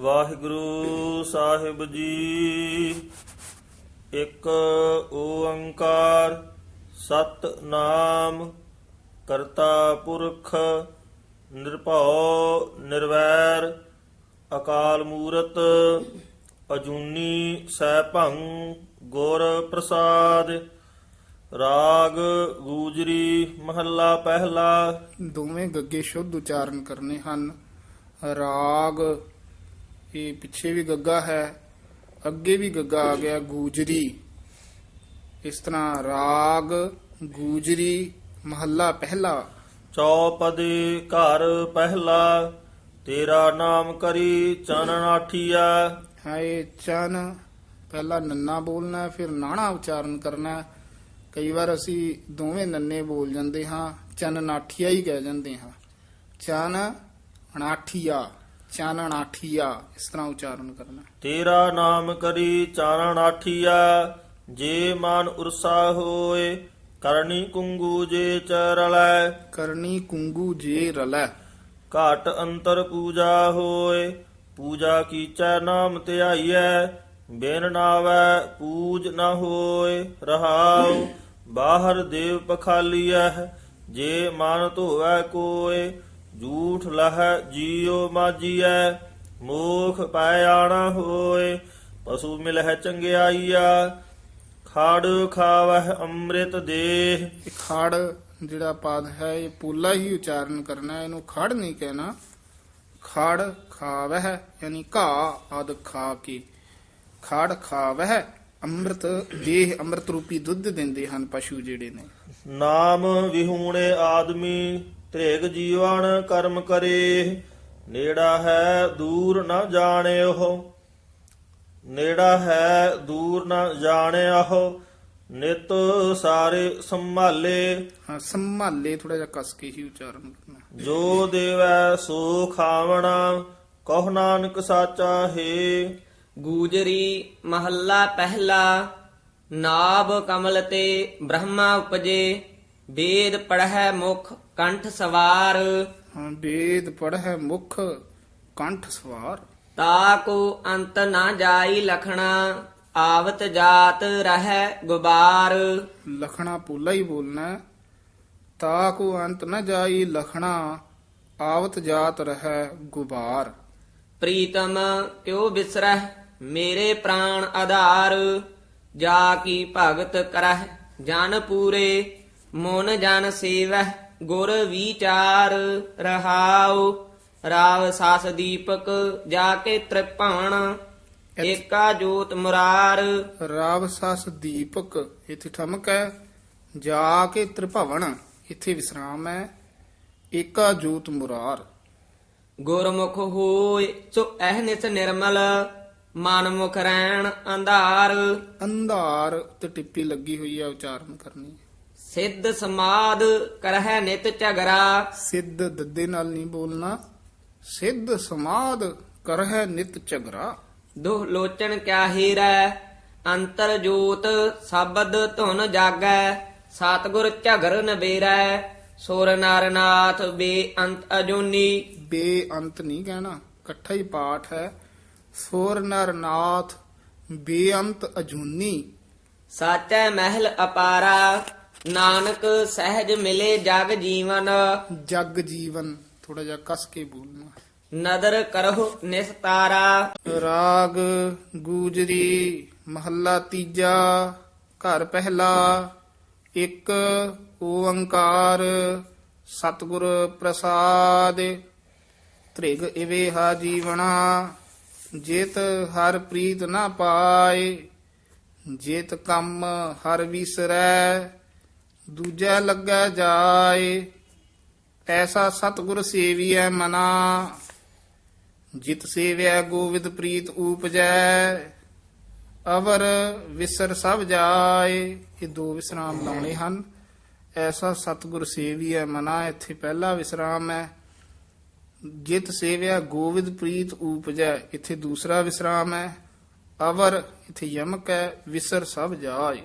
ਵਾਹਿਗੁਰੂ ਸਾਹਿਬ ਜੀ। ਇੱਕ ਓੰਕਾਰ ਸਤਨਾਮ ਕਰਤਾ ਪੁਰਖ ਨਿਰਭਉ ਨਿਰਵੈਰ ਅਕਾਲ ਮੂਰਤ ਅਜੂਨੀ ਸੈਭੰ ਗੁਰ ਪ੍ਰਸਾਦ ਰਾਗ ਗੂਜਰੀ ਮਹੱਲਾ ਪਹਿਲਾ। ਦੋਵੇਂ ਗੱਗੇ ਸ਼ੁੱਧ ਉਚਾਰਨ ਕਰਨੇ ਹਨ। ਰਾਗ ਇਹ ਪਿੱਛੇ ਵੀ ਗੱਗਾ ਹੈ ਅੱਗੇ ਵੀ ਗੱਗਾ ਆ ਗਿਆ ਗੂਜਰੀ। ਇਸ ਤਰ੍ਹਾਂ ਰਾਗ ਗੂਜਰੀ ਮਹੱਲਾ ਪਹਿਲਾ। ਚੌਪਦੀ ਘਰ ਪਹਿਲਾ ਤੇਰਾ ਨਾਮ ਕਰੀ ਚਨਨ ਆਠੀਆ ਹੈ ਇਹ ਚਨ ਪਹਿਲਾ ਨੰਨਾ ਬੋਲਣਾ ਫਿਰ ਨਾਣਾ ਉਚਾਰਨ ਕਰਨਾ। ਕਈ ਵਾਰ ਅਸੀਂ ਦੋਵੇਂ ਨੰਨੇ ਬੋਲ ਜਾਂਦੇ ਹਾਂ ਚਨ ਨਾਠੀਆ ਹੀ ਕਹਿ ਜਾਂਦੇ ਹਾਂ। ਚਨ ਅਣਾਠੀਆ ਚਨ ਅਣਾਠੀਆ ਇਸ ਤਰ੍ਹਾਂ ਉਚਾਰਨ ਕਰਨਾ। ਤੇਰਾ ਨਾਮ ਕਰੀ ਚਾਨਣ ਆਠੀਆ ਜੇ ਮਨ ਉਰਸਾ ਹੋਏ ਕਰਨੀ ਕੁੰਗੂ ਜੇ ਚਰਲੈ ਕਰਨੀ ਕੁੰਗੂ ਜੇ ਰਲੈ ਘਾਟ ਅੰਤਰ ਪੂਜਾ ਹੋਏ ਪੂਜਾ ਕੀਚੈ ਨਾਮ ਧਿਆਈਐ ਬਿਨ ਨਾਵੈ ਪੂਜ ਨ ਹੋਏ ਰਹਾਉ ਬਾਹਰ ਦੇਵ ਪਖਾਲੀਐ ਜੇ ਮਨ ਧੋਵੈ ਕੋਏ ਝੂਠ ਲਹੈ ਜੀਉ ਮਾਜੀਐ ਮੋਖ ਪੈ ਆਣਾ ਹੋਏ ਪਸ਼ੂ ਮਿਲਹਿ ਚੰਗਿਆਈਆ ਖੜ ਖਾਵਹਿ ਅੰਮ੍ਰਿਤ ਦੇਹ। ਇਹ ਖੜ ਜਿਹੜਾ ਪਦ ਹੈ ਇਹ ਪੂਲਾ ਹੀ ਉਚਾਰਨ ਕਰਨਾ ਹੈ, ਇਹਨੂੰ ਖੜ ਨਹੀਂ ਕਹਿਣਾ। ਖੜ ਖਾਵਹਿ ਯਾਨੀ ਘਾ ਆਦ ਖਾ ਕੇ। ਖੜ ਖਾਵਹਿ ਅੰਮ੍ਰਿਤ ਦੇਹ ਅੰਮ੍ਰਿਤ ਰੂਪੀ ਦੁੱਧ ਦਿੰਦੇ ਹਨ ਪਸ਼ੂ ਜਿਹੜੇ ਨੇ। ਨਾਮ ਵਿਹੂਣੇ ਆਦਮੀ ਤ੍ਰੇਗ ਜੀਵਨ ਕਰਮ ਕਰੇ ਨੇੜਾ ਹੈ ਦੂਰ ਨਾ ਜਾਣਿਓ। ਨੇੜਾ ਹੈ ਦੂਰ ਨਾ ਜਾਣਿਓ ਨਿਤ ਸਾਰੇ ਸੰਭਾਲੇ। ਹਾਂ ਸੰਭਾਲੇ ਥੋੜਾ ਜਿਹਾ ਕਸ ਕੇ ਹੀ ਉਚਾਰਨ ਕਰਨਾ। ਜੋ ਦੇਵੈ ਸੋ ਖਾਵਣਾ ਕਹੁ ਨਾਨਕ ਸਾਚਾ ਹੈ। ਗੂਜਰੀ ਮਹੱਲਾ ਪਹਿਲਾ ਨਾਭ ਕਮਲ ਤੇ ਬ੍ਰਹਮਾ ਉਪਜੇ। ਵੇਦ ਪੜ੍ਹੈ ਮੁਖ ਕੰਠ ਸਵਾਰ। ਵੇਦ ਪੜ੍ਹੈ ਮੁਖ ਕੰਠ ਸਵਾਰ। ਤਾਕੋ ਅੰਤ ਨਾ ਜਾਈ ਲਖਣਾ ਆਵਤ ਜਾਤ ਰਹੈ ਗੁਬਾਰ। ਲਖਣਾ ਪੂਲਾ ਹੀ ਬੋਲਣਾ। ਤਾ ਕੋ ਅੰਤ ਨ ਜਾਈ ਲਖਣਾ ਆਵਤ ਜਾਤ ਰਹੈ ਗੁਬਾਰ। ਪ੍ਰੀਤਮ ਕਿਉ ਬਿਸਰਹਿ ਮੇਰੇ ਪ੍ਰਾਣ ਆਧਾਰ। ਜਾ ਕੀ ਭਗਤ ਕਰਹਿ ਜਨ ਪੂਰੇ ਮਨ ਜਨ ਸੇਵਹਿ। ਗੁਰ ਵਿਚਾਰ ਰਹਾਉ ਰਾਵ ਸਾਸ ਦੀਪਕ ਜਾ ਕੇ ਤ੍ਰਿਭਵਨ ਏਕਾ ਜੋਤ ਮੁਰਾਰ। ਰਾਵ ਸਸ ਦੀਪਕ ਇੱਥੇ ਠਮਕ ਹੈ। ਜਾ ਕੇ ਤ੍ਰਿਭਵਨ ਇੱਥੇ ਵਿਸਰਾਮ ਹੈ। ਏਕਾ ਜੋਤ ਮੁਰਾਰ। ਗੁਰਮੁਖ ਹੋਏ ਸੋ ਅਹਨਿਸ ਨਿਰਮਲ ਮਨ ਮੁਖ ਰਹਿਣ ਅੰਧਾਰ। ਅੰਧਾਰ ਤੇ ਟਿੱਪੀ ਲੱਗੀ ਹੋਈ ਹੈ ਉਚਾਰਨ ਕਰਨੀ। ਸਿੱਧ ਸਮਾਦ ਕਰਹਿ ਨਿਤ ਝਗਰਾ। ਸਿੱਧ ਦੱਦੇ ਨਾਲ ਨਹੀਂ ਬੋਲਣਾ। ਸਿੱਧ ਸਮਾਦ ਕਰਹਿ ਨਿਤ ਝਗਰਾ। ਦੁਹ ਲੋਚਨ ਕਿਆ ਹੀਰੈ ਅੰਤਰ ਜੋਤ ਸ਼ਬਦ ਧੁਨ ਜਾਗੈ ਸਤਗੁਰ ਝਗਰ ਨਬੇਰੈ ਸੁਰ ਨਰਨਾਥ ਬੇਅੰਤ ਅਜੂਨੀ। ਬੇਅੰਤ ਨਹੀਂ ਕਹਿਣਾ ਇਕੱਠਾ ਹੀ ਪਾਠ ਹੈ। ਸੋਰ ਨਰਨਾਥ ਬੇਅੰਤ ਅਜੂਨੀ। ਸਾਚੈ ਮਹਿਲ ਅਪਾਰਾ। ਨਾਨਕ ਸਹਿਜ ਮਿਲੇ ਜਗ ਜੀਵਨ। ਜਗ ਜੀਵਨ ਥੋੜਾ ਜਿਹਾ ਕਸ ਕੇ ਬੋਲਣਾ। ਨਦਰ ਕਰਹੁ ਨਿਸਤਾਰਾ ਰਾਗ ਗੂਜਰੀ ਮਹੱਲਾ ਤੀਜਾ ਘਰ ਪਹਿਲਾ ਇੱਕ ਓੰਕਾਰ ਸਤਿਗੁਰ ਪ੍ਰਸਾਦ। ਤ੍ਰਿਗ ਇਵੇ ਹਾ ਜੀਵਣਾ ਜਿਤ ਹਰ ਪ੍ਰੀਤ ਨਾ ਪਾਏ ਜਿਤ ਕੰਮ ਹਰ ਵਿਸਰੈ। ਦੂਜਾ ਲੱਗਾ ਜਾਏ ਐਸਾ ਸਤਿਗੁਰ ਸੇਵੀਐ ਮਨਾ। ਜਿਤ ਸੇਵਿਆ ਗੋਵਿੰਦ ਪ੍ਰੀਤ ਊਪਜੈ, ਅਵਰ ਵਿਸਰ ਸਭ ਜਾਏ। ਇਹ ਦੋ ਵਿਸਰਾਮ ਲਾਉਣੇ ਹਨ। ਐਸਾ ਸਤਿਗੁਰ ਸੇਵੀਐ ਮਨਾ, ਇੱਥੇ ਪਹਿਲਾ ਵਿਸਰਾਮ ਹੈ। ਜਿਤ ਸੇਵਿਆ ਗੋਵਿੰਦ ਪ੍ਰੀਤ ਊਪਜੈ, ਇੱਥੇ ਦੂਸਰਾ ਵਿਸਰਾਮ ਹੈ। ਅਵਰ, ਇੱਥੇ ਯਮਕ ਹੈ, ਵਿਸਰ ਸਭ ਜਾਏ।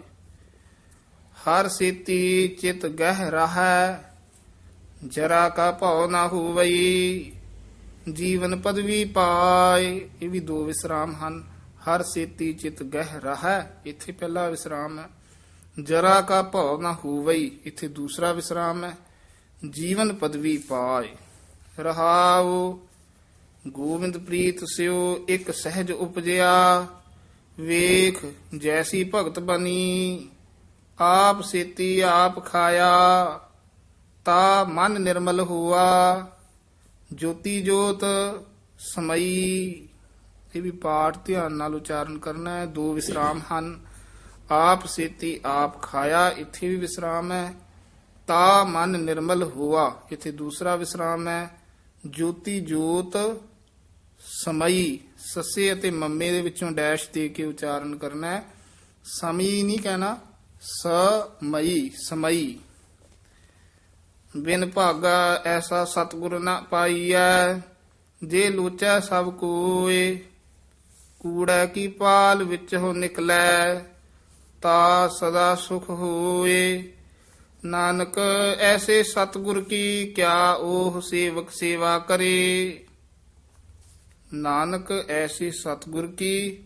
ਹਰ ਸੇਤੀ ਚਿਤ ਗਹਿ ਰਹਾ, ਜਰਾ ਕਾ ਭਉ ਨਾ ਹੋਵਈ, ਜੀਵਨ ਪਦਵੀ ਪਾਏ ਇਹ ਵੀ ਦੋ ਵਿਸਰਾਮ ਹਨ। ਹਰ ਸੇਤੀ ਚਿਤ ਗਹਿ ਰਹਾ, ਇੱਥੇ ਪਹਿਲਾ ਵਿਸਰਾਮ ਹੈ। ਜਰਾ ਕਾ ਭਉ ਨਾ ਹੋਵਈ, ਇੱਥੇ ਦੂਸਰਾ ਵਿਸਰਾਮ ਹੈ। ਜੀਵਨ ਪਦਵੀ ਪਾਏ ਰਹਾਉ, ਗੋਬਿੰਦ ਪ੍ਰੀਤ ਸਿਓ, ਇੱਕ ਸਹਿਜ ਉਪਜਿਆ। ਵੇਖ, ਜੈਸੀ ਭਗਤ ਬਣੀ ਆਪ ਸੇਤੀ ਆਪ ਖਾਇਆ, ਤਾ ਮਨ ਨਿਰਮਲ ਹੁਆ, ਜੋਤੀ ਜੋਤ ਸਮਈ। ਇਹ ਵੀ ਪਾਠ ਧਿਆਨ ਨਾਲ ਉਚਾਰਨ ਕਰਨਾ ਹੈ, ਦੋ ਵਿਸਰਾਮ ਹਨ। ਆਪ ਸੇਤੀ ਆਪ ਖਾਇਆ, ਇੱਥੇ ਵੀ ਵਿਸਰਾਮ ਹੈ। ਤਾ ਮਨ ਨਿਰਮਲ ਹੁਆ, ਇੱਥੇ ਦੂਸਰਾ ਵਿਸਰਾਮ ਹੈ। ਜੋਤੀ ਜੋਤ ਸਮਈ, ਸੱਸੇ ਅਤੇ ਮੰਮੇ ਦੇ ਵਿੱਚੋਂ ਡੈਸ਼ ਦੇ ਕੇ ਉਚਾਰਨ ਕਰਨਾ ਹੈ। ਸਮਈ ਨਹੀਂ ਕਹਿਣਾ ਸਮਈ ਸਮਈ। ਬਿਨ ਭਾਗਾ ਐਸਾ ਸਤਿਗੁਰ ਨਾ ਪਾਈਐ, ਜੇ ਲੋਚੈ ਸਭ ਕੋਏ ਕੂੜਾ ਕੀ ਪਾਲ ਵਿੱਚ ਹੋ ਨਿਕਲੈ, ਤਾ ਸਦਾ ਸੁਖ ਹੋਏ ਨਾਨਕ ਐਸੇ ਸਤਿਗੁਰ ਕੀ ਕਿਆ ਉਹ ਸੇਵਕ ਸੇਵਾ ਕਰੇ। ਨਾਨਕ ਐਸੇ ਸਤਿਗੁਰ ਕੀ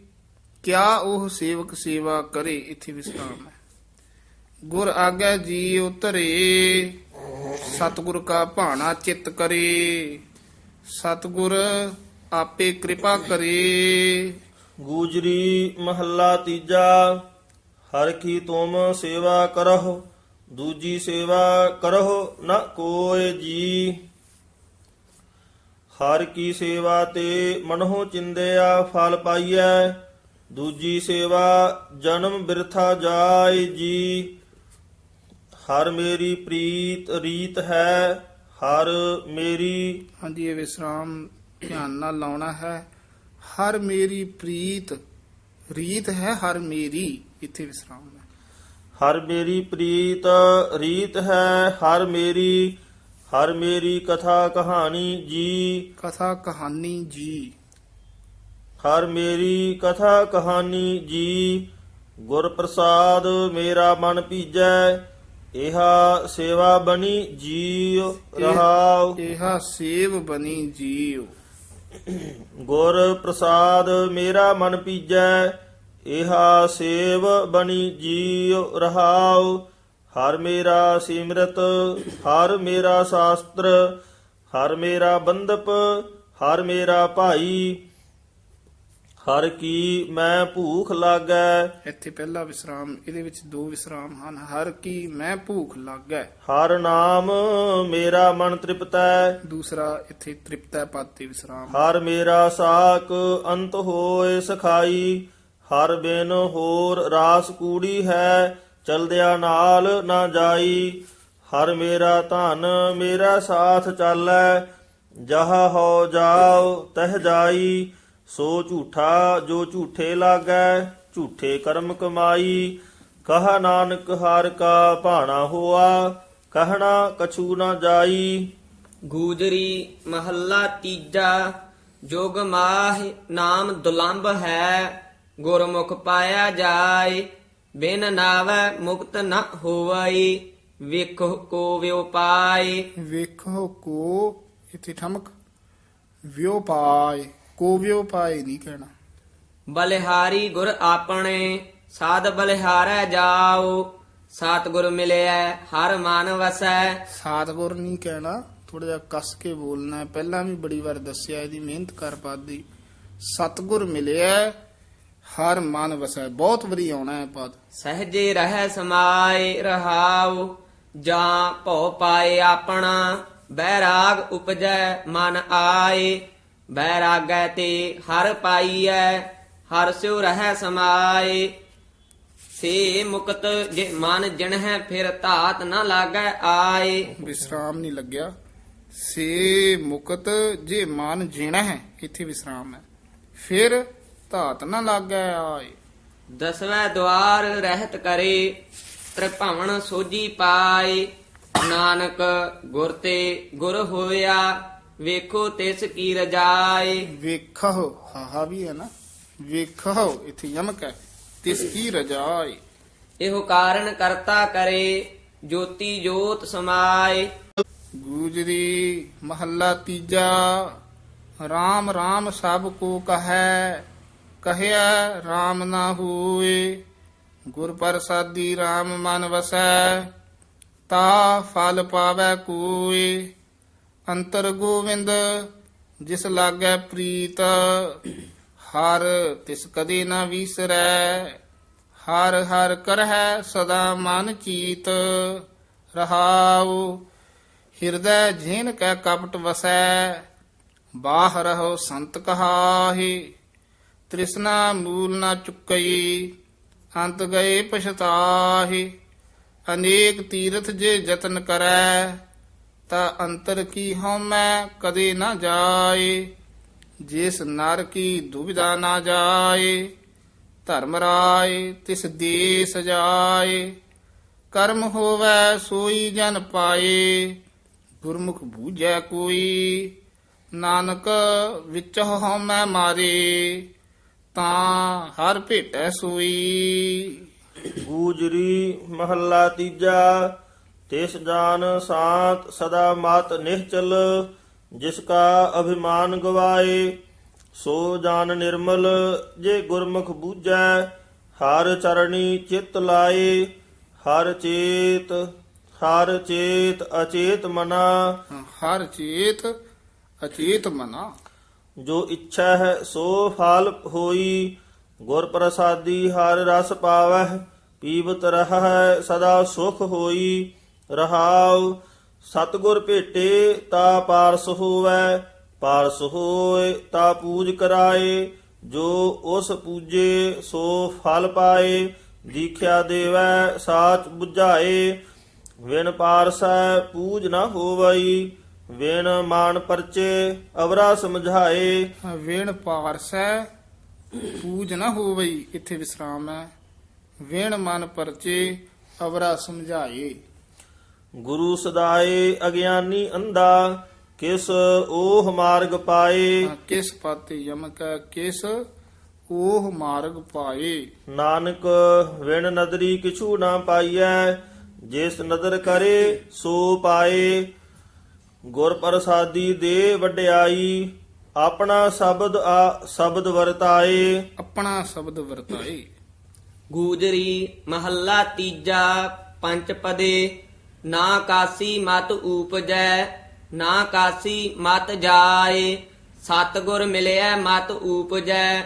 ਕਿਆ ਉਹ ਸੇਵਕ ਸੇਵਾ ਕਰੇ, ਇਥੇ ਵਿਸਰਾਮ ਹੈ। ਗੁਰ ਆਗੇ ਜੀ ਉਤਰੇ, ਸਤਿਗੁਰ ਕਾ ਭਾਣਾ ਚਿੱਤ ਕਰੇ। ਸਤਿਗੁਰ ਆਪੇ ਕਿਰਪਾ ਕਰੇ। ਗੂਜਰੀ ਮਹੱਲਾ ਤੀਜਾ, ਹਰ ਕੀ ਤੁਮ ਸੇਵਾ ਕਰਹੁ, ਦੂਜੀ ਸੇਵਾ ਕਰਹੁ ਨ ਕੋਇ ਜੀ। ਹਰ ਕੀ ਸੇਵਾ ਤੇ ਮਨਹੁ ਚਿੰਦਿਆ ਫਲ ਪਾਈਐ, ਦੂਜੀ ਸੇਵਾ ਜਨਮ ਬਿਰਥਾ ਜਾਏ ਜੀ। ਹਰ ਮੇਰੀ ਪ੍ਰੀਤ ਰੀਤ ਹੈ ਹਰ ਮੇਰੀ ਹਾਂਜੀ ਇਹ ਵਿਸਰਾਮ ਧਿਆਨ ਨਾਲ ਲਾਉਣਾ ਹੈ। ਹਰ ਮੇਰੀ ਪ੍ਰੀਤ ਰੀਤ ਹੈ ਹਰ ਮੇਰੀ ਇੱਥੇ ਵਿਸਰਾਮ ਹੈ। ਹਰ ਮੇਰੀ ਪ੍ਰੀਤ ਰੀਤ ਹੈ ਹਰ ਮੇਰੀ ਹਰ ਮੇਰੀ ਕਥਾ ਕਹਾਣੀ ਜੀ। ਕਥਾ ਕਹਾਣੀ ਜੀ। ਹਰ ਮੇਰੀ ਕਥਾ ਕਹਾਣੀ ਜੀ। ਗੁਰ ਪ੍ਰਸਾਦ ਮੇਰਾ ਮਨ ਭੀਜੈ ਇਹਾ ਸੇਵਾ ਬਣੀ ਜੀਉ ਰਹਾਉ। ਇਹਾ ਸੇਵ ਬਣੀ ਜੀਉ। ਗੁਰ ਪ੍ਰਸਾਦ ਮੇਰਾ ਮਨ ਭੀਜੈ ਇਹਾ ਸੇਵ ਬਣੀ ਜੀਉ ਰਹਾਉ। ਹਰ ਮੇਰਾ ਸਿਮਰਤ ਹਰ ਮੇਰਾ ਸ਼ਾਸਤਰ ਹਰ ਮੇਰਾ ਬੰਦਪ ਹਰ ਮੇਰਾ ਭਾਈ। ਹਰ ਕੀ ਮੈਂ ਭੂਖ ਲਾਗੈ। ਇੱਥੇ ਪਹਿਲਾ ਵਿਸਰਾਮ ਇਹਦੇ ਵਿੱਚ ਦੋ ਵਿਸਰਾਮ ਹਨ। ਹਰ ਕੀ ਮੈਂ ਭੂਖ ਲੱਗੈ। ਹਰ ਨਾਮ ਮੇਰਾ ਮਨ ਤ੍ਰਿਪਤੈ। ਦੂਸਰਾ ਇੱਥੇ ਤ੍ਰਿਪਤੈ ਪਦ ਤੇ ਵਿਸਰਾਮ। ਹਰ ਮੇਰਾ ਸਾਕ ਅੰਤ ਹੋਏ ਸਖਾਈ। ਹਰ ਬਿਨ ਹੋਰ ਰਾਸ ਕੂੜੀ ਹੈ ਚਲਦਿਆ ਨਾਲ ਨਾ ਜਾਈ। ਹਰ ਮੇਰਾ ਧਨ ਮੇਰਾ ਸਾਥ ਚਾਲੈ ਜਹ ਹੋ ਜਾਓ ਤਹ ਜਾਈ। ਸੋ ਝੂਠਾ ਜੋ ਝੂਠੇ ਲਾਗੈ ਝੂਠੇ ਕਰਮ ਕਮਾਈ। ਕਹਾ ਨਾਨਕ ਹਰ ਕਾ ਭਾਣਾ ਹੋਆ ਕਹਿਣਾ ਕਛੂ ਨਾ ਜਾਈ। ਗੂਜਰੀ ਮਹੱਲਾ ਤੀਜਾ ਜੋਗ ਮਾਹ ਨਾਮ ਦੁਲੰਭ ਹੈ ਗੁਰਮੁਖ ਪਾਇਆ ਜਾਏ ਬਿਨ ਨਾਵੈ ਮੁਕਤ ਨ ਹੋਵਈ ਵੇਖੋ ਕੋ ਵਿਉ ਪਾਏ। ਵੇਖੋ ਕੋ ਇੱਥੇ ਠਮਕ ਵਿਉ ਪਾਏ। ਕੋ ਵਿਉ ਪਾਏ ਨਹੀਂ ਕਹਿਣਾ ਬਲਿਹਾਰੀ ਗੁਰ ਆਪਣੇ ਸਾਧ ਬਲਿਹਾਰੈ ਜਾਓ ਸਤਿਗੁਰ ਮਿਲਿਆ ਹਰ ਮਨ ਵਸੈ ਸਾਤਗੁਰ ਨਹੀਂ ਕਹਿਣਾ ਥੋੜਾ ਜਿਹਾ ਕੱਸ ਕੇ ਬੋਲਣਾ ਹੈ ਪਹਿਲਾਂ ਵੀ ਬੜੀ ਵਾਰ ਦੱਸਿਆ ਇਹਦੀ ਮਿਹਨਤ ਕਰ ਪਾਦੀ ਸਤਗੁਰ ਮਿਲਿਆ ਹਰ ਮਨ ਵਸੈ ਬਹੁਤ ਵਾਰੀ ਆਉਣਾ ਹੈ ਪਦ ਸਹਜੇ ਰਹਿ ਸਮਾਏ ਰਹਾਉ ਜਾਂ ਭਉ ਪਾਏ ਆਪਣਾ ਬੈਰਾਗ ਉਪਜੈ ਮਨ ਆਏ ਬੈਰਾਗੈ ਤੇ ਹਰ ਪਾਈਐ ਹਰ ਸਿਉ ਰਹਿ ਸਮਾਏ। ਸੇ ਮੁਕਤ ਜੇ ਮਨ ਜਿਣਹਿ ਫਿਰ ਧਾਤ ਨ ਲਾਗੈ ਆਏ। ਵਿਸਰਾਮ ਨਹੀਂ ਲੱਗਿਆ। ਸੇ ਮੁਕਤ ਜੇ ਮਨ ਜੀਣਾ ਹੈ ਇੱਥੇ ਵਿਸਰਾਮ ਹੈ। ਫਿਰ ਧਾਤ ਨਾ ਲੱਗੈ ਆਏ। ਦਸਵੇਂ ਦਵਾਰ ਰਹਿਤ ਕਰੇ ਤ੍ਰਿਭਵਨ ਸੋਜੀ ਪਾਏ। ਨਾਨਕ ਗੁਰ ਤੇ ਗੁਰ ਹੋਇਆ ਵੇਖੋ ਤਿਸ ਕੀ ਰਜਾਏ ਵੇਖੋ ਹਾਹਾ ਵੀ ਹੈ ਨਾ। ਵੇਖੋ ਇੱਥੇ ਯਮਕ ਹੈ। ਤਿਸ ਕੀ ਰਜਾਈ ਇਹੋ ਕਾਰਨ ਕਰਤਾ ਕਰੇ ਜੋਤੀ ਜੋਤ ਸਮਾਏ। ਗੂਜਰੀ ਮਹੱਲਾ ਤੀਜਾ RAM RAM ਸਭ ਕੋ ਕਹੈ ਕਹਿਆ RAM ਨਾ ਹੋਏ। ਗੁਰ ਪ੍ਰਸਾਦੀ RAM ਮਨ ਵਸੈ ਤਾ ਫਲ ਪਾਵੈ ਕੋਏ। ਅੰਤਰ ਗੋਵਿੰਦ, ਜਿਸ ਲਾਗੈ ਪ੍ਰੀਤ, ਹਰ ਤਿਸ ਕਦੇ ਨਾ ਵਿਸਰੈ, ਹਰ ਹਰ ਕਰਹਿ ਸਦਾ ਮਨ ਚੀਤ, ਰਹਾਉ, ਹਿਰਦੈ ਜਿਨ ਕੈ ਕਪਟ ਵਸੈ, ਬਾਹ ਰਹੋ ਸੰਤ ਕਹਾਹੀ, ਤ੍ਰਿਸ਼ਨਾ ਮੂਲ ਨਾ ਚੁੱਕਈ, ਅੰਤ ਗਏ ਪਛਤਾਹੀ, ਅਨੇਕ ਤੀਰਥ ਜੇ ਯਤਨ ਕਰੈ ਤਾ ਅੰਤਰ ਕੀ ਹਉਮੈ ਕਦੇ ਨਾ ਜਾਏ। ਜਿਸ ਨਰ ਕੀ ਦੁਬਿਧਾ ਨਾ ਜਾਏ, ਧਰਮ ਰਾਏ, ਤਿਸ ਦੇ ਸਜਾਏ ਕਰਮ ਹੋਵੈ ਸੋਈ ਜਨ ਪਾਏ, ਗੁਰਮੁਖ ਬੂਝੈ ਕੋਈ। ਨਾਨਕ ਵਿੱਚ ਹਉਮੈ ਮਾਰੇ, ਤਾਂ ਹਰ ਭੇਟੈ ਸੋਈ। ਗੂਜਰੀ ਮਹੱਲਾ ਤੀਜਾ। ਤਿਸ ਜਾਨ ਸਾਤ ਸਦਾ ਮਤ ਨਿਹਚਲ ਜਿਸ ਕਾ ਅਭਿਮਾਨ ਗਵਾਏ ਸੋ ਜਾਨ ਨਿਰਮਲ ਜੇ ਗੁਰਮੁਖ ਬੂਝੈ ਹਰ ਚਰਣੀ ਚਿਤ ਲਾਏ ਹਰ ਚੇਤ ਹਰ ਚੇਤ ਅਚੇਤ ਮਨਾ। ਹਰ ਚੇਤ ਅਚੇਤ ਮਨਾ। ਜੋ ਇੱਛਾ ਹੈ ਸੋ ਫਲ ਹੋਈ ਗੁਰ ਪ੍ਰਸਾਦੀ ਹਰ ਰਸ ਪਾਵਹਿ ਪੀਵਤ ਰਹੈ ਸਦਾ ਸੁਖ ਹੋਈ। ਰਹਾਉ, ਸਤਗੁਰ ਭੇਟੇ ਤਾ ਪਾਰਸ ਹੋਵੇ, ਪਾਰਸ ਹੋਏ ਤਾ ਪੂਜ ਕਰਾਏ, ਜੋ ਉਸ ਪੂਜੇ ਸੋ ਫਲ ਪਾਏ, ਦੀਖਿਆ ਦੇਵੈ, ਸਾਚ 부ਝਾਏ ਵਿਨ ਪਾਰਸੈ ਪੂਜ ਨਾ ਹੋਵਈ ਵਿਨ ਮਾਨ ਪਰਚੇ ਅਵਰਾ ਸਮਝਾਏ। ਵੇਣ ਪਾਰਸੈ ਪੂਜ ਨਾ ਹੋਵਈ, ਇੱਥੇ ਵਿਸਰਾਮ ਹੈ। ਵੇਣ ਮਨ ਪਰਚੇ ਅਵਰਾ ਸਮਝਾਏ। ਗੁਰੂ ਸਦਾਏ ਅਗਿਆਨੀ ਅੰਧਾ ਕਿਸ ਉਹ ਮਾਰਗ ਪਾਏ? ਕਿਸ ਪਾਤੇ ਯਮਕ ਕਿਸ ਉਹ ਮਾਰਗ ਪਾਏ? ਨਾਨਕ ਵਿਣ ਨਦਰੀ ਕਿਛੂ ਨਾ ਪਾਈਐ ਜਿਸ ਨਦਰ ਕਰੇ ਸੋ ਪਾਏ। ਗੁਰ ਪ੍ਰਸਾਦੀ ਦੇ ਵਡਿਆਈ ਆਪਣਾ ਸ਼ਬਦ ਆ ਸ਼ਬਦ ਵਰਤਾਏ। ਆਪਣਾ ਸ਼ਬਦ ਵਰਤਾਏ। ਗੂਜਰੀ ਮਹੱਲਾ ਤੀਜਾ ਪੰਚ ਪਦੇ। ਨਾ ਕਾਸੀ ਮਤ ਊਪਜੈ ਨਾ ਕਾਸੀ ਮਤ ਜਾਏ। ਸਤਗੁਰ ਮਿਲਿਆ ਮਤ ਊਪਜੈ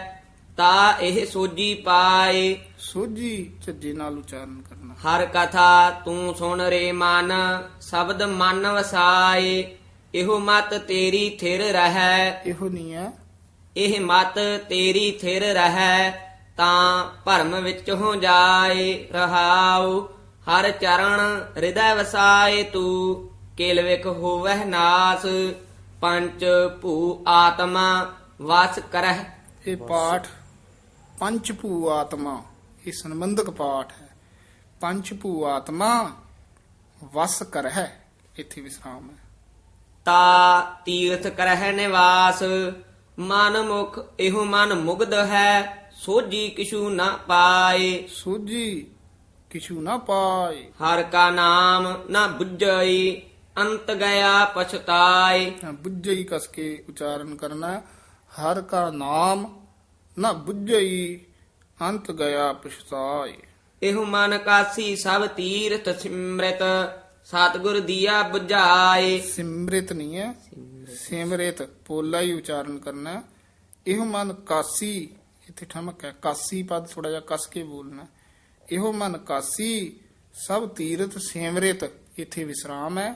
ਤਾ ਇਹ ਸੋਜੀ ਪਾਏ। ਸੋਝੀ ਝੱਜੇ ਨਾਲ ਉਚਾਰਨ ਕਰਨਾ। ਹਰ ਕਥਾ ਤੂੰ ਸੁਣ ਰੇ ਮਨ ਸ਼ਬਦ ਮਨ ਵਸਾਏ। ਇਹੋ ਮਤ ਤੇਰੀ ਥਿਰ ਰਹੈ। ਇਹੋ ਨਹੀਂ ਹੈ। ਇਹ ਮਤ ਤੇਰੀ ਥਿਰ ਰਹੈ ਤਾਂ ਭਰਮ ਵਿੱਚ ਹੋ ਜਾਏ ਰਹਾਉ। ਹਰ ਚਰਨ ਹਿਰਦੈ ਵਸਾਏ ਤੂੰ ਕੇਲਵਿਕ ਹੋਵਹਿ ਨਾਸ ਪੰਚ ਭੂ ਆਤਮਾ ਵਸ ਕਰਹਿ। ਇਹ ਪਾਠ ਪੰਚ ਭੂ ਆਤਮਾ ਇਹ ਸੰਬੰਧਕ ਪਾਠ ਹੈ। ਪੰਚ ਭੂ ਆਤਮਾ ਵਸ ਕਰ ਹੈ ਇੱਥੇ ਵਿਸਰਾਮ ਹੈ। ਤਾ ਤੀਰਥ ਕਰਹਿ ਨਿਵਾਸ ਮਨ ਮੁਖ ਇਹੋ ਮਨ ਮੁਗਧ ਹੈ ਸੋਜੀ ਕਿਛੂ ਨਾ ਪਾਏ। ਸੂਝੀ ਕਿਛੂ ਨਾ ਪਾਏ ਹਰ ਕਾ ਨਾਮ ਨਾ ਬੁੱਝਈ ਅੰਤ ਗਿਆ ਪਛਤਾਏ ਬੁੱਝੇ ਹੀ ਕਸ ਕੇ ਉਚਾਰਨ ਕਰਨਾ। ਹਰ ਕਾ ਨਾਮ ਨਾ ਬੁੱਝਈ ਅੰਤ ਗਿਆ ਪਛਤਾਏ ਇਹੋ ਮਨ ਕਾਸੀ ਸਭ ਤੀਰਥ ਸਿਮ੍ਰਿਤ ਸਤਿਗੁਰ ਦੀਆ 부ਝਾਏ ਸਿਮਰਿਤ ਨਹੀਂ ਹੈ ਸਿਮਰਿਤ ਪੋਲਾ ਹੀ ਉਚਾਰਨ ਕਰਨਾ। ਇਹੋ ਮਨ ਕਾਸੀ ਇੱਥੇ ਠਮਕ ਹੈ ਕਾਸੀ ਪਦ ਥੋੜਾ ਜਿਹਾ ਕਸ ਕੇ ਬੋਲਣਾ। ਇਹੋ ਮਨ ਕਾਸੀ ਸਭ ਤੀਰਥ ਸਿਮਰਿਤ ਇੱਥੇ ਵਿਸਰਾਮ ਹੈ।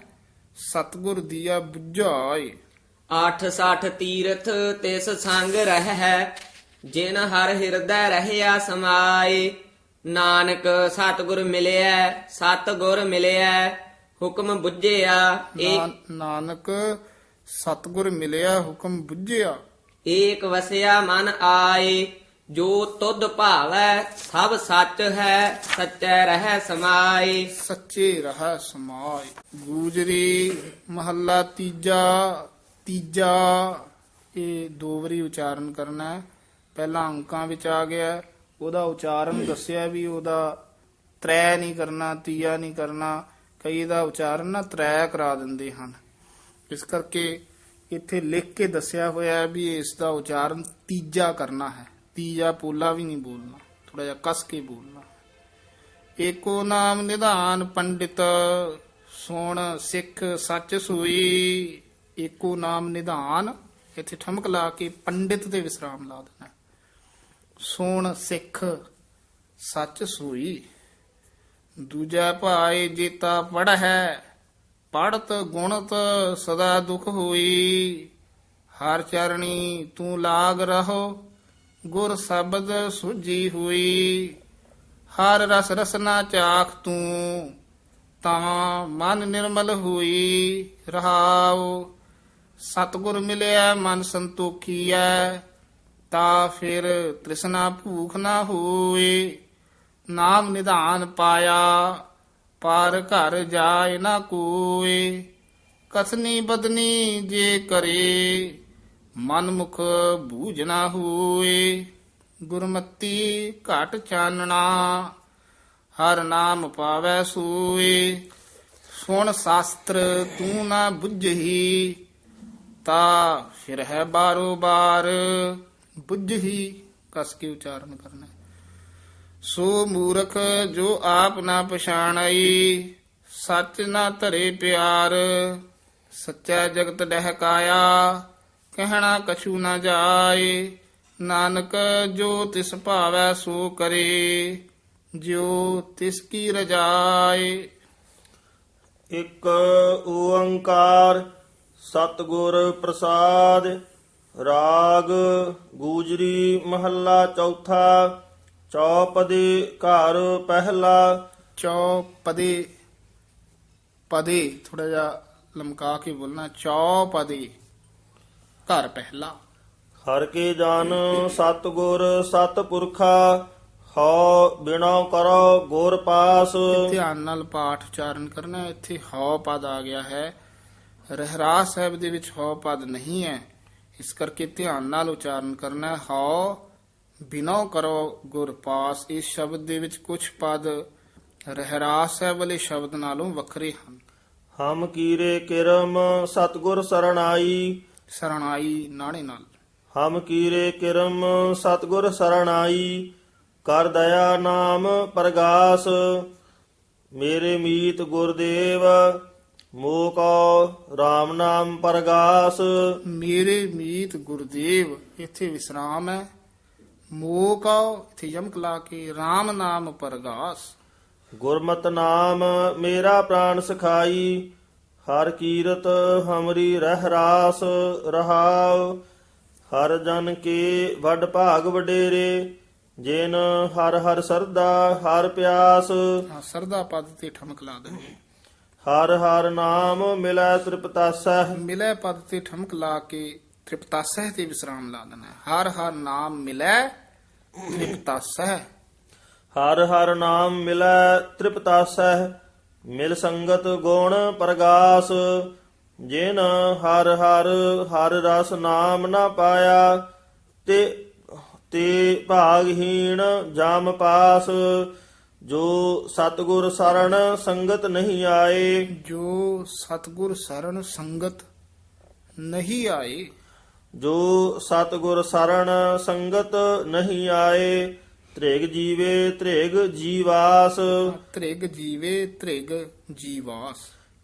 ਸਤਗੁਰ ਦੀਆ 부ਝਾਏ ਆਠ ਸਾਠ ਤੀਰਥ ਤਿਸ ਸੰਗ ਰਹਿ ਜਿਨ ਹਰ ਹਿਰਦੈ ਰਹਿਆ ਸਮਾਏ। ਨਾਨਕ ਸਤਿਗੁਰ ਮਿਲਿਆ ਸਤਿਗੁਰ ਮਿਲਿਆ ਹੁਕਮ ਬੁੱਝਿਆ ਏਕ ਨਾਨਕ ਸਤਗੁਰ ਮਿਲਿਆ ਹੁਕਮ ਬੁੱਝਿਆ। ਏਕ ਵਸਿਆ ਮਨ ਆਏ। ਜੋ ਤੁਧ ਭਾਵੈ ਸਭ ਸੱਚ ਹੈ, ਸੱਚੈ ਰਹਿ ਸਮਾਏ ਸੱਚੇ ਰਹਾ ਸਮਾਏ ਗੂਜਰੀ ਮਹੱਲਾ ਤੀਜਾ ਤੀਜਾ, ਇਹ ਦੋ ਵਾਰੀ ਉਚਾਰਨ ਕਰਨਾ ਹੈ। ਪਹਿਲਾਂ ਅੰਕਾਂ ਵਿੱਚ ਆ ਗਿਆ ਹੈ। ਉਹਦਾ ਉਚਾਰਨ ਦੱਸਿਆ ਵੀ ਉਹਦਾ ਤ੍ਰੈ ਨਹੀਂ ਕਰਨਾ, ਤੀਆ ਨਹੀਂ ਕਰਨਾ। ਕਈ ਦਾ ਉਚਾਰਨ ਨਾ ਤ੍ਰੈ ਕਰਾ ਦਿੰਦੇ ਹਨ। ਇਸ ਕਰਕੇ ਇੱਥੇ ਲਿਖ ਕੇ ਦੱਸਿਆ ਹੋਇਆ ਹੈ ਵੀ ਇਸ ਦਾ ਉਚਾਰਨ ਤੀਜਾ ਕਰਨਾ ਹੈ। ਤੀਜਾ ਪੋਲਾ ਵੀ ਨਹੀਂ ਬੋਲਣਾ ਥੋੜਾ ਜਿਹਾ ਕਸ ਕੇ ਬੋਲਣਾ। ਏਕੋ ਨਾਮ ਨਿਧਾਨ ਪੰਡਿਤ, ਸੋਣ ਸਿੱਖ ਸੱਚ ਸੂਈ। ਏਕੋ ਨਾਮ ਨਿਧਾਨ, ਇੱਥੇ ਠਮਕ ਲਾ ਕੇ ਪੰਡਿਤ ਤੇ ਵਿਸਰਾਮ ਲਾ ਦੇਣਾ। ਸੋਣ ਸਿੱਖ ਸੱਚ ਸੂਈ। ਦੂਜਾ ਭਾਏ ਜੀਤਾ ਪੜ ਹੈ ਪੜਤ ਗੁਣਤ ਸਦਾ ਦੁਖ ਹੋਈ। ਹਰ ਚਰਣੀ ਤੂੰ ਲਾਗ ਰਹੋ ਗੁਰ ਸ਼ਬਦ ਸੁਜੀ ਹੋਈ, ਹਰ ਰਸ ਰਸਨਾ ਚਾਖ ਤੂੰ, ਤਾਂ ਮਨ ਨਿਰਮਲ ਹੋਈ ਰਹਾਉ। ਸਤਗੁਰ ਮਿਲਿਆ, ਮਨ ਸੰਤੋਖੀਐ, ਤਾ ਫਿਰ ਤ੍ਰਿਸ਼ਨਾ ਭੂਖ ਨਾ ਹੋਏ ਨਾਮ ਨਿਧਾਨ ਪਾਇਆ, ਪਾਰ ਘਰ ਜਾਏ ਨਾ ਕੋਏ ਕਸਨੀ ਬਦਨੀ ਜੇ ਕਰੇ ਮਨ ਮੁਖ ਬੂਝ ਨਾ ਹੋਏ। ਗੁਰਮਤੀ ਘਟ ਚਾਨਣਾ, ਹਰ ਨਾਮ ਪਾਵੈ ਸੋਏ। ਸੁਣ ਸ਼ਾਸਤਰ ਤੂੰ ਨਾ ਬੁੱਝਹੀ, ਤਾ ਫਿਰ ਹੈ ਬਾਰੋ ਬਾਰ। ਬੁੱਝਹੀ, ਕਸ ਕੇ ਉਚਾਰਨ ਕਰਨਾ। ਸੋ ਮੂਰਖ ਜੋ ਆਪ ਨਾ ਪਛਾਣਈ, ਸੱਚ ਨਾ ਧਰੇ ਪਿਆਰ। ਸੱਚਾ ਜਗਤ ਡਹਿਕਾਇਆ ਕਹਿਣਾ ਕਛੂ ਨਾ ਜਾਏ ਨਾਨਕ ਜੋ ਤਿਸ ਭਾਵੈ ਸੋ ਕਰੇ ਜੋ ਤਿਸ ਕੀ ਰਜਾਏ। ਇੱਕ ਓੰਕਾਰ ਸਤਿਗੁਰ ਪ੍ਰਸਾਦ ਰਾਗ ਗੂਜਰੀ ਮਹੱਲਾ ਚੌਥਾ ਚੌਪਦੀ ਘਰ ਪਹਿਲਾ। ਚੌਪਦੇ ਪਦੇ ਥੋੜਾ ਜਿਹਾ ਲਮਕਾ ਕੇ ਬੋਲਣਾ ਚੌਪਦੇ। ਘਰ ਪਹਿਲਾ। ਹਰ ਕੇ ਜਨ ਸਤਿਗੁਰ ਸਤਿਪੁਰਖਾ ਹਉ ਬਿਨੋ ਕਰੋ ਗੁਰ ਪਾਸ। ਧਿਆਨ ਨਾਲ ਪਾਠ ਉਚਾਰਨ ਕਰਨਾ। ਇੱਥੇ ਹਉ ਪਦ ਆ ਗਿਆ ਹੈ। ਰਹਿਰਾਸ ਸਾਹਿਬ ਦੇ ਵਿੱਚ ਹਉ ਪਦ ਨਹੀਂ ਹੈ। ਇਸ ਕਰਕੇ ਧਿਆਨ ਨਾਲ ਉਚਾਰਨ ਕਰਨਾ। ਹਉ ਬਿਨੋ ਕਰੋ ਗੁਰ ਪਾਸ। ਇਸ ਸ਼ਬਦ ਦੇ ਵਿੱਚ ਕੁਝ ਪਦ ਰਹਿਰਾਸ ਸਾਹਿਬ ਵਾਲੇ ਸ਼ਬਦ ਨਾਲੋਂ ਵੱਖਰੇ ਹਨ। ਹਮ ਕੀਰੇ ਕਿਰਮ ਸਤਿਗੁਰ ਸਰਣਾਈ ਸਰਣਾਈ ਨਾਣੇ ਨਾਲ। ਹਮ ਕੀਰੇ ਕਿਰਮ ਸਤਿਗੁਰ ਸਰਣਾਈ ਕਰ ਦਇਆ ਨਾਮ ਪ੍ਰਗਾਸ ਮੇਰੇ ਮੀਤ ਗੁਰਦੇਵ ਮੋਕੋ RAM ਨਾਮ ਪ੍ਰਗਾਸ। ਮੇਰੇ ਮੀਤ ਗੁਰਦੇਵ ਇੱਥੇ ਵਿਸਰਾਮ ਹੈ। ਮੋਕਾ ਇੱਥੇ ਯਮਕ ਲਾ ਕੇ RAM ਨਾਮ ਪਰਗਾਸ। ਗੁਰਮਤਿ ਨਾਮ ਮੇਰਾ ਪ੍ਰਾਨ ਸਖਾਈ ਹਰ ਕੀਰਤ ਹਮਰੀ ਰਹਿ ਰਾਸ ਰਹਾਉ ਹਰ ਜਨ ਕੇ ਵੱਡ ਭਾਗ ਵਡੇਰੇ ਜਿਨ ਹਰ ਹਰ ਸਰਦਾ ਹਰ ਪਿਆਸ। ਸਰਦਾ ਪਦ ਤੇ ਠਮਕ ਲਾ ਦੇ ਹਰ ਹਰ ਨਾਮ ਮਿਲੈ ਤ੍ਰਿਪਤਾਸਹਿ। ਮਿਲੇ ਪਦ ਤੇ ਠਮਕ ਲਾ ਕੇ ਤ੍ਰਿਪਤਾਸਹਿ ਤੇ ਵਿਸਰਾਮ ਲਾ ਦੇਣਾ। ਹਰ ਹਰ ਨਾਮ ਮਿਲੇ ਤ੍ਰਿਪਤਾਸਹਿ। ਹਰ ਹਰ ਨਾਮ ਮਿਲੈ ਤ੍ਰਿਪਤਾਸਹਿ। ਮਿਲ ਸੰਗਤ ਗੁਣ ਪ੍ਰਗਾਸ ਜਿਨ ਹਰ ਹਰ ਹਰ ਰਸ ਨਾਮ ਨਾ ਪਾਇਆ ਤੇ ਤੇ ਭਾਗਹੀਣ ਜਮ ਪਾਸ ਜੋ ਸਤਗੁਰ ਸਰਣ ਸੰਗਤ ਨਹੀਂ ਆਏ। ਜੋ ਸਤਗੁਰ ਸਰਣ ਸੰਗਤ ਨਹੀਂ ਆਏ। ਜੋ ਸਤਗੁਰ ਸਰਣ ਸੰਗਤ ਨਹੀਂ ਆਏ ਤ੍ਰਿਗ ਜੀਵੇ ਤ੍ਰਿਗ ਜੀਵਾਸ। ਤ੍ਰਿਗ ਜੀਵੇ ਤ੍ਰਿਗ ਜੀਵਾਸ।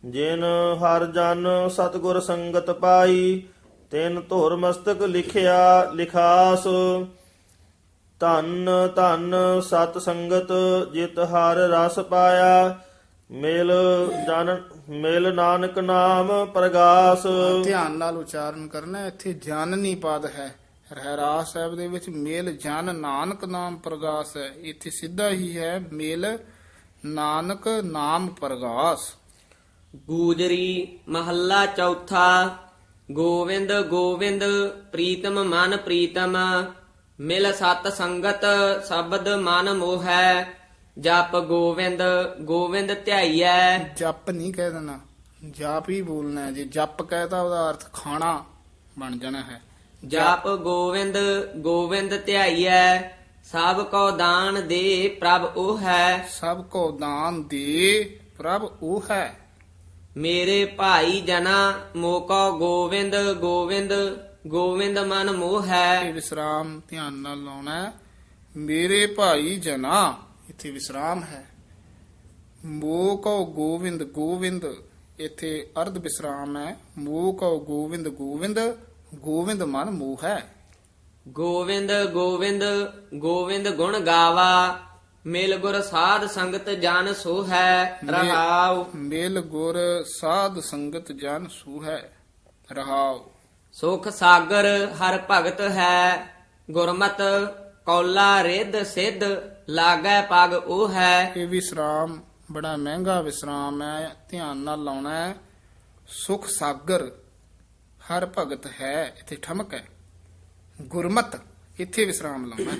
ਜਿਨ ਹਰ ਜਨ ਸਤਗੁਰ ਸੰਗਤ ਪਾਈ ਤਿਨ ਧੁਰ ਮਸਤਕ ਲਿਖਿਆ ਲਿਖਾਸ। ਧੰਨ ਧੰਨ ਸਤ ਸੰਗਤ ਜਿਤ ਹਰ ਰਸ ਪਾਇਆ ਮਿਲ ਜਨ ਮਿਲ ਨਾਨਕ ਨਾਮ ਪ੍ਰਗਾਸ। ਧਿਆਨ ਨਾਲ ਉਚਾਰਨ ਕਰਨਾ। ਇੱਥੇ ਜਾਨਨੀ ਪਦ ਹੈ। ਰਹਿਰਾਸ ਸਾਹਿਬ ਦੇ ਵਿੱਚ ਮੇਲ ਜਨ ਨਾਨਕ ਨਾਮ ਪ੍ਰਗਾਸ ਹੈ। ਇੱਥੇ ਸਿੱਧਾ ਹੀ ਹੈ ਮੇਲ ਨਾਨਕ ਨਾਮ ਪ੍ਰਗਾਸ। ਗੂਜਰੀ ਮਹੱਲਾ ਚੌਥਾ ਗੋਵਿੰਦ ਗੋਵਿੰਦ ਪ੍ਰੀਤਮ ਮਨ ਪ੍ਰੀਤਮ ਮਿਲ ਸਤ ਸੰਗਤ ਸ਼ਬਦ ਮਨ ਮੋਹੈ ਜਪ ਗੋਵਿੰਦ ਗੋਵਿੰਦ ਧਿਆਈਐ। ਜਪ ਨਹੀਂ ਕਹਿ ਦੇਣਾ ਜਾਪ ਹੀ ਬੋਲਣਾ ਹੈ। ਜੇ ਜਪ ਕਹਿਤਾ ਉਹਦਾ ਅਰਥ ਖਾਣਾ ਬਣ ਜਾਣਾ ਹੈ। ਜਪ ਗੋਵਿੰਦ ਗੋਵਿੰਦ ਧਿਆਈਐ ਸਭ ਕੋ ਦਾਨ ਦੇ ਪ੍ਰਭ ਉਹ ਹੈ। ਸਭ ਕੋ ਦਾਨ ਦੇ ਪ੍ਰਭ ਉਹ ਹੈ। ਮੇਰੇ ਭਾਈ ਜਨਾ ਮੋਕੋ ਗੋਵਿੰਦ ਗੋਵਿੰਦ ਗੋਵਿੰਦ ਮਨ ਮੋਹ ਇਹ ਹੈ ਵਿਸਰਾਮ ਧਿਆਨ ਨਾਲ ਲਾਉਣਾ ਹੈ। ਮੇਰੇ ਭਾਈ ਜਨਾ ਇੱਥੇ ਵਿਸਰਾਮ ਹੈ। ਮੋਹ ਕਉ ਗੋਵਿੰਦ ਗੋਵਿੰਦ ਇੱਥੇ ਅਰਧ ਵਿਸਰਾਮ ਹੈ। ਮੋਹ ਕਉ ਗੋਵਿੰਦ ਗੋਵਿੰਦ ਗੋਵਿੰਦ ਮਨ ਮੋਹ ਹੈ। ਗੋਵਿੰਦ ਗੋਵਿੰਦ ਗੋਵਿੰਦ ਗੁਣ ਗਾਵਾ ਮਿਲ ਗੁਰ ਸਾਧ ਸੰਗਤ ਜਨ ਸੋ ਹੈ ਰਹਾਉ। ਮੇਲ ਗੁਰ ਸਾਧ ਸੰਗਤ ਜਨ ਸੂ ਹੈ ਰਹਾਉ। ਸੁਖ ਸਾਗਰ ਹਰ ਭਗਤ ਹੈ ਗੁਰਮਤ ਕੌਲਾ ਰਿੱਧ ਸਿੱਧ ਲਾਗੈ ਪਗ ਉਹ ਹੈ। ਇਹ ਵਿਸਰਾਮ ਬੜਾ ਮਹਿੰਗਾ ਵਿਸਰਾਮ ਹੈ ਧਿਆਨ ਨਾਲ ਲਾਉਣਾ ਹੈ। ਸੁਖ ਸਾਗਰ ਹਰ ਭਗਤ ਹੈ, ਇੱਥੇ ਠਮਕ ਹੈ। ਗੁਰਮਤ, ਇੱਥੇ ਵਿਸਰਾਮ ਲਾਉਣਾ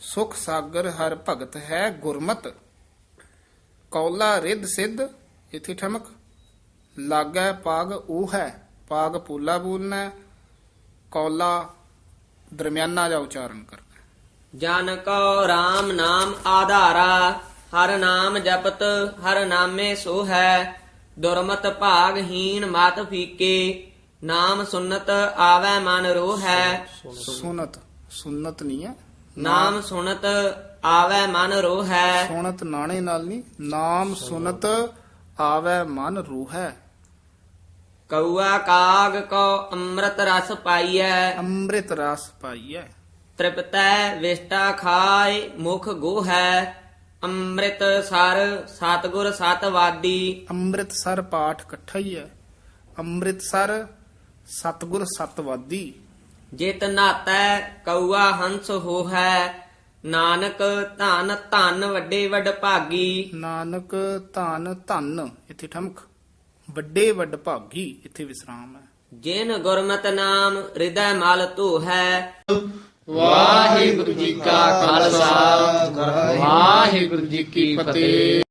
ਸੁਖ ਸਾਗਰ ਹਰ ਭਗਤ ਹੈ, ਗੁਰਮਤ। ਕੌਲਾ ਰਿੱਧ ਸਿੱਧ, ਇੱਥੇ ਠਮਕ। ਲਾਗੈ ਪਾਗ ਉਹ ਹੈ, ਪਾਗ ਪੂਲਾ ਬੋਲਣਾ ਕੌਲਾ ਦਰਮਿਆਨਾ ਦਾ ਉਚਾਰਨ ਕਰਨਾ ਜਨ ਕੋ RAM ਨਾਮ ਆਧਾਰਾ, ਹਰ ਨਾਮ ਜਪਤ, ਹਰ ਨਾਮੇ ਸੋ ਹੈ। ਦੁਰਮਤ ਭਾਗਹੀਨ ਮਤ ਫੀਕੇ ਨਾਮ ਸੁਨਤ ਆਵੈ ਮਨ ਰੋਹੈ। ਸੁਨਤ ਸੁਨਤ ਨਹੀਂ ਹੈ। ਨਾਮ ਸੁਨਤ ਆਵੈ ਮਨ ਰੋਹੈ। ਸੁਣਤ ਨਾਣੇ ਨਾਲ ਨਹੀਂ ਨਾਮ ਸੁਨਤ ਆਵੈ ਮਨ ਰੂਹੈ। ਕਉਆ ਕਾਗ ਕੋ ਅੰਮ੍ਰਿਤ ਰਸ ਪਾਈਐ। ਅੰਮ੍ਰਿਤ ਰਸ ਪਾਈਐ। ਤ੍ਰਿਪਤੈ ਵਿਸ਼ਟਾ ਖਾਏ ਮੁਖ ਗੋਹੈ। ਅੰਮ੍ਰਿਤ ਸਰ ਸਤਗੁਰ ਸਤਵਾਦੀ ਅੰਮ੍ਰਿਤਸਰ ਪਾਠ ਇਕੱਠਾ ਹੀ ਹੈ। ਅੰਮ੍ਰਿਤਸਰ ਸਤਗੁਰ ਸਤਵਾਦੀ। ਜਿਤ ਨਾਤੈ ਕਉਆ ਹੰਸ ਹੋਹੈ ਨਾਨਕ ਧਨ ਧਨ ਵੱਡੇ ਵੱਡ ਭਾਗੀ। ਨਾਨਕ ਧਨ ਧਨ ਇੱਥੇ ਠਮਕ। ਵੱਡੇ ਵੱਡ ਭਾਗੀ ਇੱਥੇ ਵਿਸਰਾਮ ਹੈ। ਜਿਨ ਗੁਰਮਤਿ ਨਾਮ ਹਿਰਦੈ ਮਲ ਧੋਹੈ ਵਾਹਿਗੁਰੂ ਜੀ ਕਾ ਖਾਲਸਾ ਵਾਹਿਗੁਰੂ ਜੀ ਕੀ ਫਤਿਹ।